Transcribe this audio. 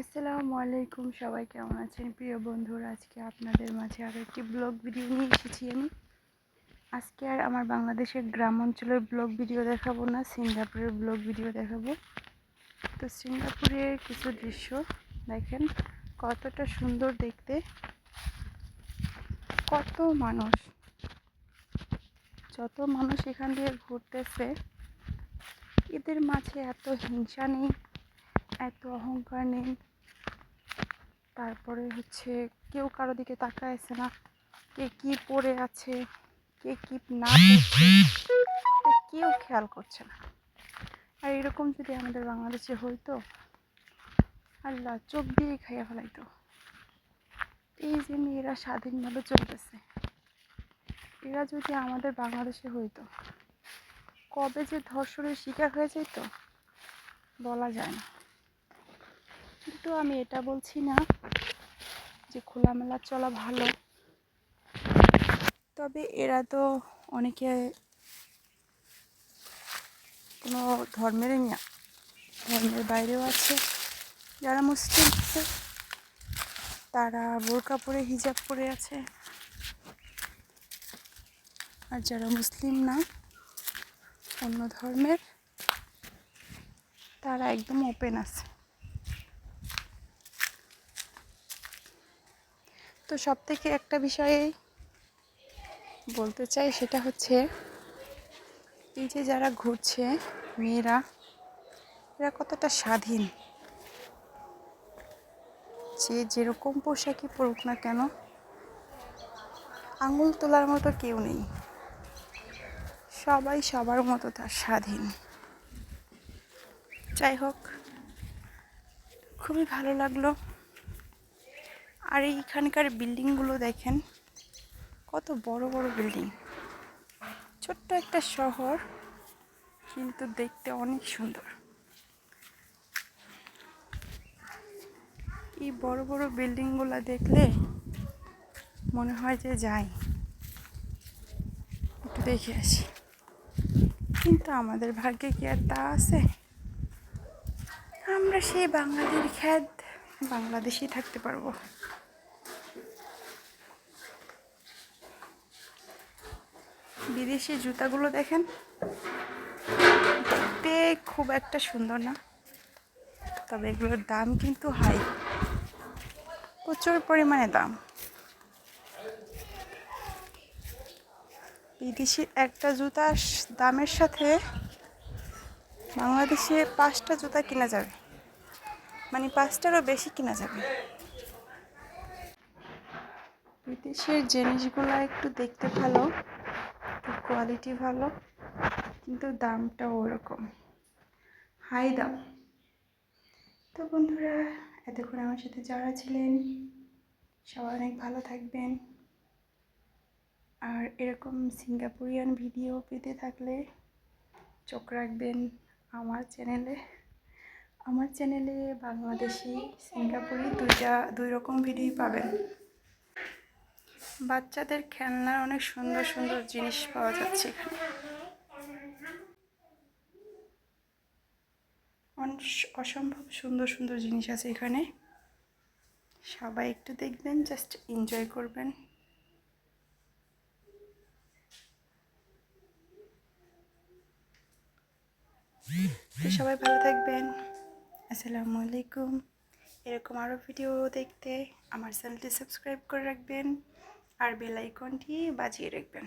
আসসালামু আলাইকুম, সবাই কেমন আছেন? প্রিয় বন্ধুরা, আজকে আপনাদের মাঝে আরও একটি ব্লগ ভিডিও নিয়ে এসেছি আমি। আজকে আর আমার বাংলাদেশের গ্রাম অঞ্চলের ব্লগ ভিডিও দেখাবো না, সিঙ্গাপুরের ব্লগ ভিডিও দেখাবো। তো সিঙ্গাপুরের কিছু দৃশ্য, দেখেন কতটা সুন্দর দেখতে। কত মানুষ, যত মানুষ এখান দিয়ে ঘুরতেছে, এদের মাঝে এত হিংসা নেই। এত অহংকার নেই। তারপরে হচ্ছে কেউ কারও দিকে তাকায় আছে না। কে কি পড়ে আছে, কে কি না কেউ খেয়াল করছে না। আর এরকম যদি আমাদের বাংলাদেশে হইতো, আল্লাহ চোখ দিয়ে খাইয়া ফেলাইতো। এই যে মেয়েরা স্বাধীনভাবে চলতেছে, এরা যদি আমাদের বাংলাদেশে হইতো, কবে যে ধর্ষণের শিকার হয়ে যেত বলা যায় না। কিন্তু আমি এটা বলছি না যে খোলামেলা চলা ভালো। তবে এরা তো অনেকে কোনো ধর্মেরই না ধর্মের বাইরেও আছে। যারা মুসলিম আছে, তারা বোরকা পরে হিজাব পরে আছে। আর যারা মুসলিম না, অন্য ধর্মের, তারা একদম ওপেন আছে। তো সব থেকে একটা বিষয়ে বলতে চাই সেটা হচ্ছে, এই যে যারা ঘুরছে, মেয়েরা, এরা কতটা স্বাধীন? যে যেরকম পোশাকই পরুক না কেন, আঙুল তোলার মতো কেউ নেই। সবাই সবার মতো তার স্বাধীন। যাই হোক, খুবই ভালো লাগল। আর এইখানকার বিল্ডিংগুলো দেখেন, কত বড় বড় বিল্ডিং। ছোট্ট একটা শহর, কিন্তু দেখতে অনেক সুন্দর। এই বড় বড় বিল্ডিংগুলো দেখলে মনে হয় যে যাই। একটু দেখে আসি। কিন্তু আমাদের ভাগ্যে কি আর তা আছে? আমরা সেই বাঙালির খ্যাত বাংলাদেশেই থাকতে পারব। বিদেশি জুতাগুলো দেখেন। দেখতে খুব একটা সুন্দর না, তবে এগুলোর দাম কিন্তু হাই। প্রচুর পরিমাণে দাম। বিদেশি একটা জুতার দামের সাথে বাংলাদেশে পাঁচটা জুতা কেনা যাবে? মানে পাঁচটারও বেশি কেনা যাবে? বিদেশের জিনিসগুলো একটু দেখতে ভালো। কোয়ালিটি ভালো, কিন্তু দামটা ওরকম। হাই দাম তো বন্ধুরা, এতক্ষণ আমার সাথে যারা ছিলেন, সবাই অনেক ভালো থাকবেন। আর এরকম সিঙ্গাপুরিয়ান ভিডিও পেতে থাকলে চোখ রাখবেন আমার চ্যানেলে আমার চ্যানেলে বাংলাদেশি, সিঙ্গাপুরি দুইটা, দুই রকম ভিডিও পাবেন। বাচ্চাদের খেলনার অনেক সুন্দর সুন্দর জিনিস পাওয়া যাচ্ছে এখানে। অসম্ভব সুন্দর সুন্দর জিনিস আছে এখানে। সবাই একটু দেখবেন জাস্ট এনজয় করবেন। সবাই ভালো থাকবেন। আসসালামু আলাইকুম। এরকম আরও ভিডিও দেখতে আমার চ্যানেলটি সাবস্ক্রাইব করে রাখবেন। আর বেল আইকনটি বাজিয়ে রাখবেন।